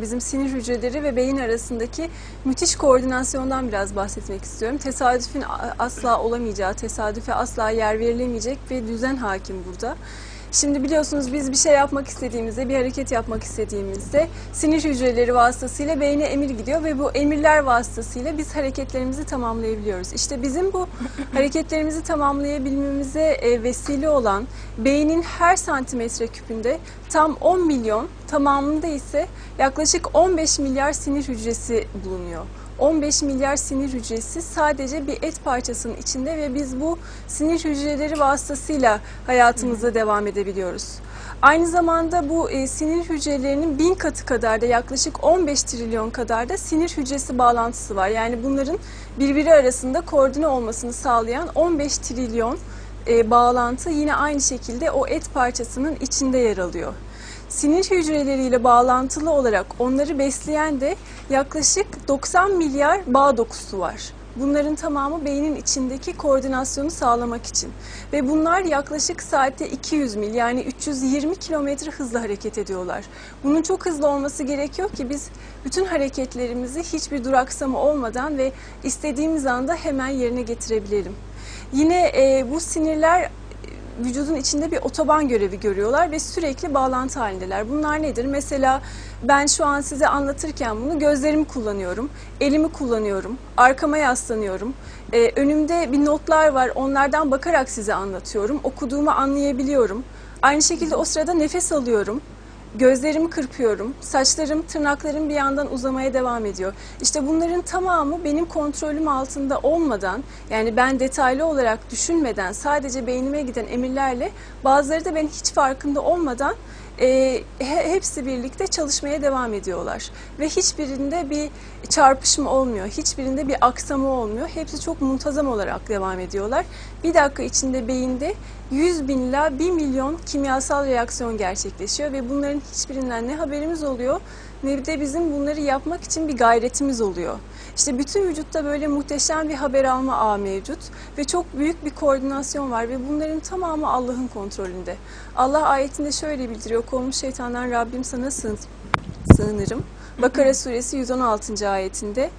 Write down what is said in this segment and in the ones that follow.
Bizim sinir hücreleri ve beyin arasındaki müthiş koordinasyondan biraz bahsetmek istiyorum. Tesadüfün asla olamayacağı, tesadüfe asla yer verilemeyecek ve düzen hakim burada. Şimdi biliyorsunuz biz bir şey yapmak istediğimizde, bir hareket yapmak istediğimizde sinir hücreleri vasıtasıyla beyne emir gidiyor ve bu emirler vasıtasıyla biz hareketlerimizi tamamlayabiliyoruz. İşte bizim bu hareketlerimizi tamamlayabilmemize e, vesile olan beynin her santimetre küpünde tam 10 milyon, tamamında ise yaklaşık 15 milyar sinir hücresi bulunuyor. 15 milyar sinir hücresi sadece bir et parçasının içinde ve biz bu sinir hücreleri vasıtasıyla hayatımıza devam edebiliyoruz. Aynı zamanda bu e, sinir hücrelerinin bin katı kadar da yaklaşık 15 trilyon kadar da sinir hücresi bağlantısı var. Yani bunların birbiri arasında koordine olmasını sağlayan 15 trilyon e, bağlantı yine aynı şekilde o et parçasının içinde yer alıyor. Sinir hücreleriyle bağlantılı olarak onları besleyen de yaklaşık 90 milyar bağ dokusu var. Bunların tamamı beynin içindeki koordinasyonu sağlamak için. Ve bunlar yaklaşık saatte 200 mil yani 320 kilometre hızla hareket ediyorlar. Bunun çok hızlı olması gerekiyor ki biz bütün hareketlerimizi hiçbir duraksama olmadan ve istediğimiz anda hemen yerine getirebilelim. Yine e, bu sinirler vücudun içinde bir otoban görevi görüyorlar ve sürekli bağlantı halindeler. Bunlar nedir? Mesela ben şu an size anlatırken bunu gözlerimi kullanıyorum, elimi kullanıyorum, arkama yaslanıyorum. Ee, önümde bir notlar var, onlardan bakarak size anlatıyorum. Okuduğumu anlayabiliyorum. Aynı şekilde o sırada nefes alıyorum. Gözlerimi kırpıyorum, saçlarım, tırnaklarım bir yandan uzamaya devam ediyor. İşte bunların tamamı benim kontrolüm altında olmadan, yani ben detaylı olarak düşünmeden, sadece beynime giden emirlerle, bazıları da ben hiç farkında olmadan e, he- hepsi birlikte çalışmaya devam ediyorlar. Ve hiçbirinde bir çarpışma olmuyor, hiçbirinde bir aksama olmuyor. Hepsi çok muntazam olarak devam ediyorlar. Bir dakika içinde beyinde 100 bin ila 1 milyon kimyasal reaksiyon gerçekleşiyor ve bunların hiçbirinden ne haberimiz oluyor ne de bizim bunları yapmak için bir gayretimiz oluyor. İşte bütün vücutta böyle muhteşem bir haber alma ağı mevcut ve çok büyük bir koordinasyon var ve bunların tamamı Allah'ın kontrolünde. Allah ayetinde şöyle bildiriyor, kovmuş şeytandan Rabbim sana sığın, sığınırım. Bakara suresi 116. ayetinde.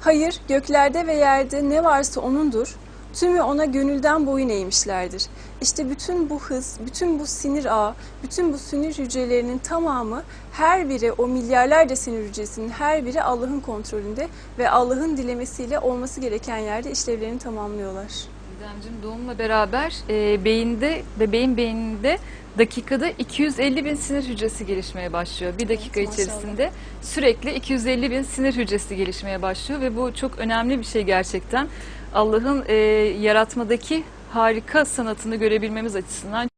Hayır, göklerde ve yerde ne varsa O'nundur. Tümü ona gönülden boyun eğmişlerdir. İşte bütün bu hız, bütün bu sinir ağı, bütün bu sinir hücrelerinin tamamı her biri o milyarlarca sinir hücresinin her biri Allah'ın kontrolünde ve Allah'ın dilemesiyle olması gereken yerde işlevlerini tamamlıyorlar. Didemciğim doğumla beraber e, beyinde ve beyin beyninde dakikada 250 bin sinir hücresi gelişmeye başlıyor. Bir dakika Evet, maşallah. içerisinde sürekli 250 bin sinir hücresi gelişmeye başlıyor ve bu çok önemli bir şey gerçekten. Allah'ın e, yaratmadaki harika sanatını görebilmemiz açısından